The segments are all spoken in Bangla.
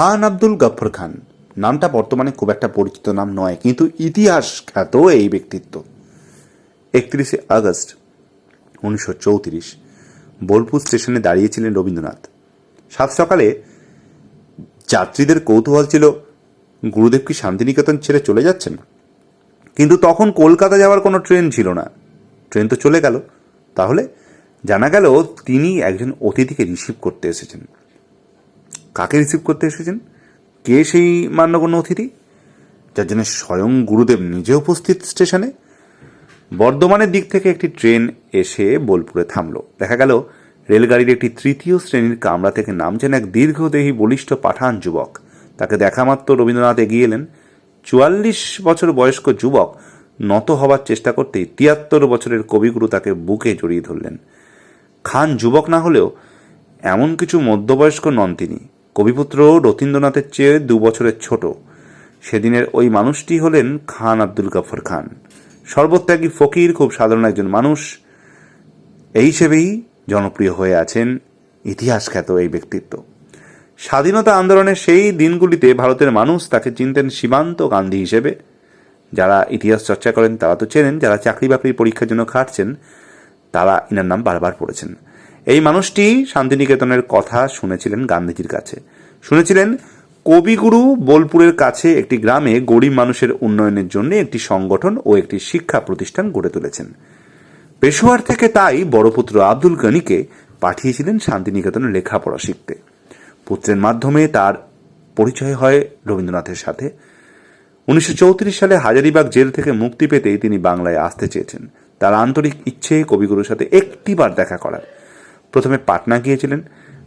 খান আব্দুল গফর খান। নামটা বর্তমানে খুব একটা পরিচিত নাম নয়, কিন্তু ইতিহাস খ্যাত এই ব্যক্তিত্ব। একত্রিশে আগস্ট উনিশশো চৌত্রিশ, বোলপুর স্টেশনে দাঁড়িয়েছিলেন রবীন্দ্রনাথ। সাত সকালে যাত্রীদের কৌতূহল ছিল, গুরুদেব কি শান্তিনিকেতন ছেড়ে চলে যাচ্ছেন? কিন্তু তখন কলকাতা যাওয়ার কোনো ট্রেন ছিল না। ট্রেন তো চলে গেল। তাহলে জানা গেল তিনি একজন অতিথিকে রিসিভ করতে এসেছেন। কাকে রিসিভ করতে এসেছেন? কে সেই মান্যগণ্য অতিথি? যার জন্য স্বয়ং গুরুদেব নিজে উপস্থিত স্টেশনে? বর্ধমানের দিক থেকে একটি ট্রেন এসে বোলপুরে থামল। দেখা গেল, রেলগাড়ির একটি তৃতীয় শ্রেণির কামরা থেকে নামছেন এক দীর্ঘদেহী বলিষ্ঠ পাঠান যুবক। তাকে দেখা মাত্র রবীন্দ্রনাথ এগিয়ে এলেন। চুয়াল্লিশ বছর বয়স্ক যুবক নত হবার চেষ্টা করতেই তিয়াত্তর বছরের কবিগুরু তাকে বুকে জড়িয়ে ধরলেন। খান যুবক না হলেও এমন কিছু মধ্যবয়স্ক নন তিনি। কবিপুত্র রথীন্দ্রনাথের চেয়ে দু বছরের ছোট। সেদিনের ওই মানুষটি হলেন খান আব্দুল গফর খান। সর্বত্যাগী ফকির, খুব সাধারণ একজন মানুষ। এই হিসেবেই জনপ্রিয় হয়ে আছেন ইতিহাস খ্যাত এই ব্যক্তিত্ব। স্বাধীনতা আন্দোলনের সেই দিনগুলিতে ভারতের মানুষ তাকে চিনতেন সীমান্ত গান্ধী হিসেবে। যারা ইতিহাস চর্চা করেন, তারা তো চেনেন, যারা চাকরি বাকরির পরীক্ষার জন্য খাটছেন, তারা ইনার নাম বারবার পড়েছেন। এই মানুষটি শান্তিনিকেতনের কথা শুনেছিলেন গান্ধীজির কাছে। শুনেছিলেন, কবিগুরু বোলপুরের কাছে একটি গ্রামে গরিব মানুষের উন্নয়নের জন্য একটি সংগঠন ও একটি শিক্ষা প্রতিষ্ঠান গড়ে তুলেছেন। পেশোয়ার থেকে তাই বড় পুত্র আব্দুল গনিকে পাঠিয়েছিলেন শান্তিনিকেতনে লেখাপড়া শিখতে। পুত্রের মাধ্যমে তার পরিচয় হয় রবীন্দ্রনাথের সাথে। উনিশশো চৌত্রিশ সালে হাজারিবাগ জেল থেকে মুক্তি পেতেই তিনি বাংলায় আসতে চেয়েছেন। তার আন্তরিক ইচ্ছে কবিগুরুর সাথে একটিবার দেখা করার। প্রথমে পাটনা গিয়েছিলেন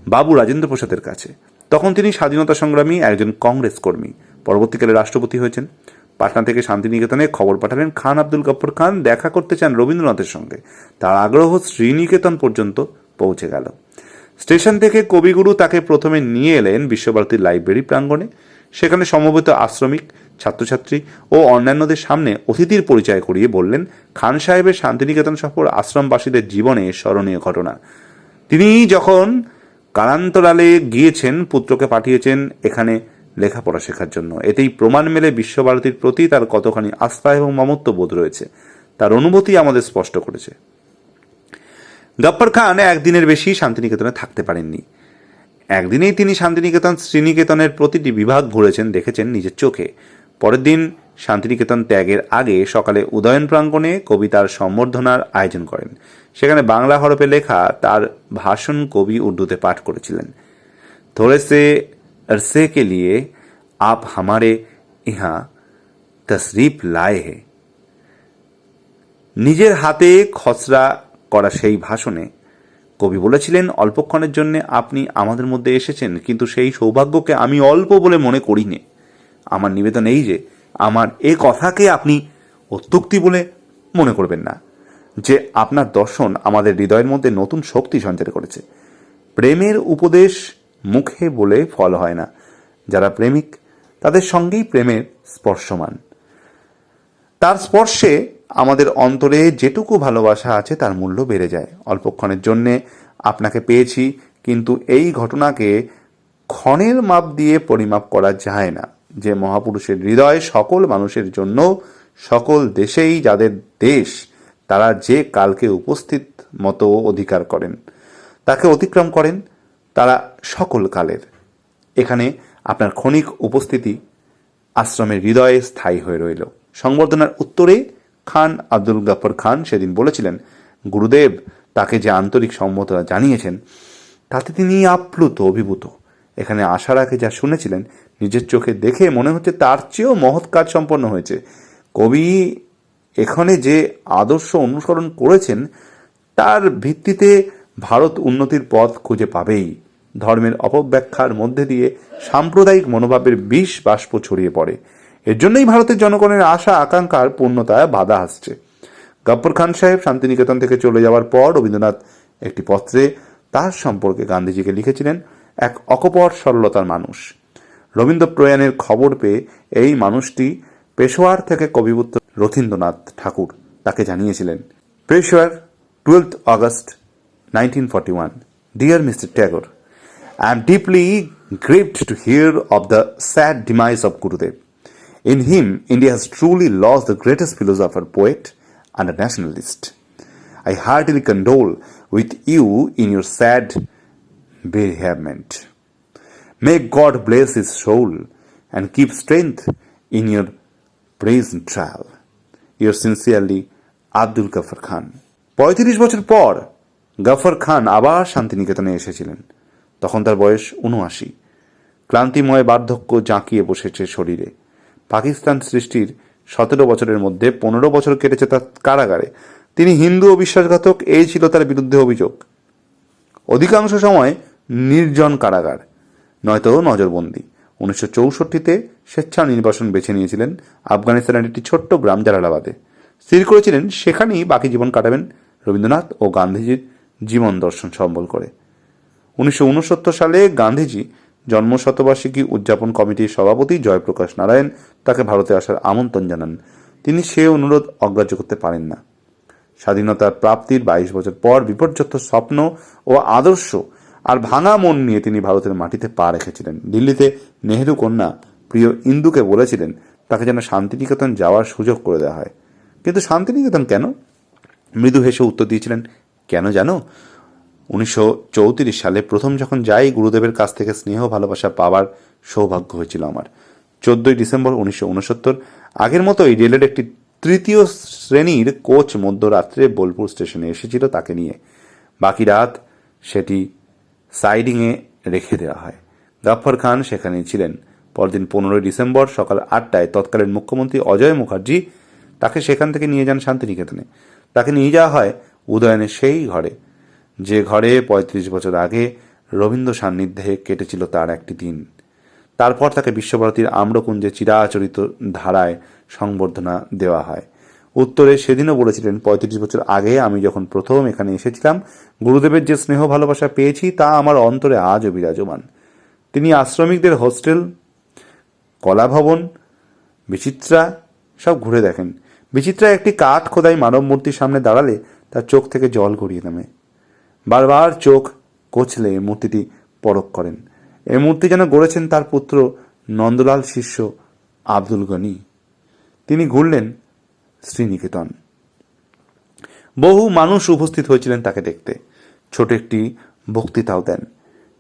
বাবু রাজেন্দ্র প্রসাদের কাছে। তখন তিনি স্বাধীনতা সংগ্রামী একজন কংগ্রেস কর্মী। পরবর্তীকালে রাষ্ট্রপতি হয়েছেন। পাটনা থেকে শান্তিনিকেতনে খবর পাঠালেন খান আব্দুল গফর খান। দেখা করতে চান রবীন্দ্রনাথের সঙ্গে। তার আগ্রহ শ্রীনিকেতন পর্যন্ত পৌঁছে গেল। স্টেশন থেকে কবিগুরু তাকে প্রথমে নিয়ে এলেন বিশ্বভারতীর লাইব্রেরি প্রাঙ্গণে। সেখানে সমবেত আশ্রমিক, ছাত্রছাত্রী ও অন্যান্যদের সামনে অতিথির পরিচয় করিয়ে বললেন, খান সাহেবের শান্তিনিকেতন সফর আশ্রমবাসীদের জীবনে স্মরণীয় ঘটনা। তিনি যখন কারান্তরালে গিয়েছেন, পুত্রকে পাঠিয়েছেন, এখানে লেখাপড়া শেখার জন্য। এতেই প্রমাণ মেলে বিশ্বভারতীর প্রতি তার কতখানি আস্থা এবং মমত্ব বোধ রয়েছে। তার অনুভূতি আমাদের স্পষ্ট করেছে। গপ্পর খান একদিনের বেশি শান্তিনিকেতনে থাকতে পারেননি। একদিনেই তিনি শান্তিনিকেতন, শ্রীনিকেতনের প্রতিটি বিভাগ ঘুরেছেন, দেখেছেন নিজের চোখে। পরের দিন শান্তিনিকেতন ত্যাগের আগে সকালে উদয়ন প্রাঙ্গণে কবিতার সম্বর্ধনার আয়োজন করেন সেখানে বাংলা হরফে লেখা তার ভাষণ কবি উর্দুতে পাঠ করেছিলেন थोड़े से अरसे के लिए आप हमारे यहाँ तशरीफ लाए हैं নিজের হাতে খসড়া করা সেই ভাষণে কবি বলেছিলেন অল্পক্ষণের জন্য আপনি আমাদের মধ্যে এসেছেন কিন্তু সেই সৌভাগ্যকে আমি অল্প বলে মনে করিনি আমার নিবেদন এই যে, আমার এ কথাকে আপনি অত্যুক্তি বলে মনে করবেন না, যে আপনার দর্শন আমাদের হৃদয়ের মধ্যে নতুন শক্তি সঞ্চার করেছে। প্রেমের উপদেশ মুখে বলে ফল হয় না। যারা প্রেমিক, তাদের সঙ্গেই প্রেমের স্পর্শমান। তার স্পর্শে আমাদের অন্তরে যেটুকু ভালোবাসা আছে, তার মূল্য বেড়ে যায়। অল্পক্ষণের জন্যে আপনাকে পেয়েছি, কিন্তু এই ঘটনাকে ক্ষণের মাপ দিয়ে পরিমাপ করা যায় না। যে মহাপুরুষের হৃদয় সকল মানুষের জন্য, সকল দেশেই যাদের দেশ, তারা যে কালকে উপস্থিত মতো অধিকার করেন, তাকে অতিক্রম করেন, তারা সকল কালের। এখানে আপনার ক্ষণিক উপস্থিতি আশ্রমের হৃদয়ে স্থায়ী হয়ে রইল। সংবর্ধনার উত্তরে খান আব্দুল গাফর খান সেদিন বলেছিলেন, গুরুদেব, তাকে যে আন্তরিক সম্মততা জানিয়েছেন, তাতে তিনি আপ্লুত, অভিভূত। এখানে আগে যা শুনেছিলেন নিজের চোখে দেখে মনে হচ্ছে তার চেয়েও মহৎ কাজ সম্পন্ন হয়েছে। কবি এখানে যে আদর্শ অনুসরণ করেছেন, তার ভিত্তিতে ভারত উন্নতির পথ খুঁজে পাবেই। ধর্মের অপব্যাখ্যার মধ্যে দিয়ে সাম্প্রদায়িক মনোভাবের বিষ বাষ্প ছড়িয়ে পড়ে। এর জন্যই ভারতের জনগণের আশা, আকাঙ্ক্ষার পূর্ণতায় বাধা আসছে। গব্বর খান সাহেব শান্তিনিকেতন থেকে চলে যাওয়ার পর রবীন্দ্রনাথ একটি পত্রে তার সম্পর্কে গান্ধীজিকে লিখেছিলেন, এক অকপট সরলতার মানুষ। রবীন্দ্র প্রয়াণের খবর পেয়ে এই মানুষটি পেশোয়ার থেকে কবিপুত্র রথীন্দ্রনাথ ঠাকুর তাকে জানিয়েছিলেন Peshawar twelfth August nineteen forty one dear mister Tagore I am deeply grieved to hear of the sad demise of Gurudev. In him, India has truly lost the greatest philosopher, poet, and a nationalist. I heartily condole with you in your sad bereavement. May God bless his soul and keep strength in your present trial. Yours sincerely, Abdul Gaffar Khan পঁয়ত্রিশ বছর পর গফর খান আবার শান্তিনিকেতনে এসেছিলেন। তখন তার বয়স উনআশি ক্লান্তিময় বার্ধক্য জাঁকিয়ে বসেছে শরীরে। পাকিস্তান সৃষ্টির সতেরো বছরের মধ্যে পনেরো বছর কেটেছে তার কারাগারে। তিনি হিন্দু ও বিশ্বাসঘাতক এই ছিল তার বিরুদ্ধে অভিযোগ। অধিকাংশ সময় নির্জন কারাগার। নয়তো নজরবন্দি। উনিশশো চৌষট্টিতে স্বেচ্ছা নির্বাসন বেছে নিয়েছিলেন আফগানিস্তানের একটি ছোট্ট গ্রাম জালালাবাদে। স্থির করেছিলেন, সেখানেই বাকি জীবন কাটাবেন রবীন্দ্রনাথ ও গান্ধীজির জীবন দর্শন সম্বল করে। উনিশশো উনসত্তর সালে গান্ধীজি জন্মশতবার্ষিকী উদযাপন কমিটির সভাপতি জয়প্রকাশ নারায়ণ তাকে ভারতে আসার আমন্ত্রণ জানান। তিনি সে অনুরোধ অগ্রাহ্য করতে পারেন না। স্বাধীনতার প্রাপ্তির বাইশ বছর পর বিপর্যস্ত স্বপ্ন ও আদর্শ আর ভাঙা মন নিয়ে তিনি ভারতের মাটিতে পা রেখেছিলেন। দিল্লিতে নেহেরু কন্যা প্রিয় ইন্দুকে বলেছিলেন, তাকে যেন শান্তিনিকেতন যাওয়ার সুযোগ করে দেওয়া হয়। কিন্তু শান্তিনিকেতন কেন? মৃদু হেসে উত্তর দিয়েছিলেন, কেন জানো? উনিশশো চৌত্রিশ সালে প্রথম যখন যাই, গুরুদেবের কাছ থেকে স্নেহ ভালোবাসা পাওয়ার সৌভাগ্য হয়েছিল আমার। চোদ্দই ডিসেম্বর উনিশশো উনসত্তর, আগের মতোই রেলের একটি তৃতীয় শ্রেণির কোচ মধ্যরাত্রে বোলপুর স্টেশনে এসেছিল তাকে নিয়ে। বাকি রাত সেটি সাইডিংয়ে রেখে দেওয়া হয়। গাফফর খান সেখানে ছিলেন। পরদিন পনেরোই ডিসেম্বর সকাল আটটায় তৎকালীন মুখ্যমন্ত্রী অজয় মুখার্জি তাকে সেখান থেকে নিয়ে যান শান্তিনিকেতনে। তাকে নিয়ে যাওয়া হয় উদয়নের সেই ঘরে। যে ঘরে পঁয়ত্রিশ বছর আগে রবীন্দ্র সান্নিধ্যে কেটেছিল তার একটি দিন। তারপর তাকে বিশ্বভারতীর আম্রকুঞ্জে চিরাচরিত ধারায় সংবর্ধনা দেওয়া হয়। উত্তরে সেদিনও বলেছিলেন, পঁয়ত্রিশ বছর আগে আমি যখন প্রথম এখানে এসেছিলাম, গুরুদেবের যে স্নেহ ভালোবাসা পেয়েছি তা আমার অন্তরে আজও বিরাজমান। তিনি আশ্রমিকদের হোস্টেল, কলাভবন, বিচিত্রা সব ঘুরে দেখেন। বিচিত্রা একটি কাঠ খোদাই মানব মূর্তির সামনে দাঁড়ালে তার চোখ থেকে জল গড়িয়ে নামে। বারবার চোখ কচলে মূর্তিটি পরখ করেন। এই মূর্তি যেন গড়েছেন তার পুত্র নন্দলাল শিষ্য আব্দুল গনি। তিনি ঘুরলেন শ্রীনিকেতন। বহু মানুষ উপস্থিত হয়েছিলেন তাকে দেখতে। ছোট একটি বক্তৃতাও দেন।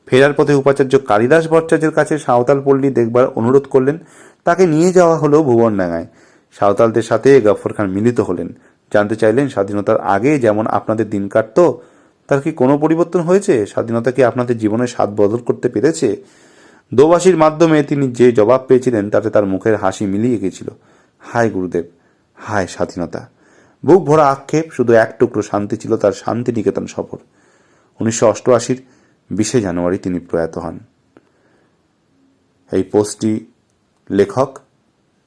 ফেরার পথে উপাচার্য কালিদাস ভট্টাচার্যের কাছে সাঁওতাল পল্লী দেখবার অনুরোধ করলেন, তাকে নিয়ে যাওয়া হলো ভুবন ভুবনডাঙ্গায়। সাঁওতালদের সাথে গফর খান মিলিত হলেন। জানতে চাইলেন, স্বাধীনতার আগে যেমন আপনাদের দিন কাটতো, তার কি কোনো পরিবর্তন হয়েছে? স্বাধীনতা কি আপনাদের জীবনের স্বাদ বদল করতে পেরেছে? দোবাসীর মাধ্যমে তিনি যে জবাব পেয়েছিলেন, তাতে তার মুখের হাসি মিলিয়ে গেছিল। হায় গুরুদেব! হায় স্বাধীনতা। বুক ভরা আক্ষেপ, শুধু এক টুকরো শান্তি ছিল তার শান্তিনিকেতন সফর। উনিশশো অষ্টআশির বিশে জানুয়ারি তিনি প্রয়াত হন। এই পোস্টটি লেখক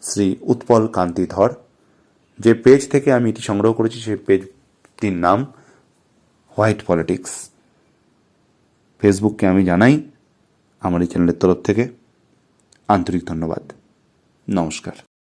শ্রী উৎপল কান্তি ধর যে পেজ থেকে আমি এটি সংগ্রহ করেছি সেই পেজটির নাম হোয়াইট পলিটিক্স। ফেসবুককে আমি জানাই আমার এই চ্যানেলের তরফ থেকে আন্তরিক ধন্যবাদ। নমস্কার।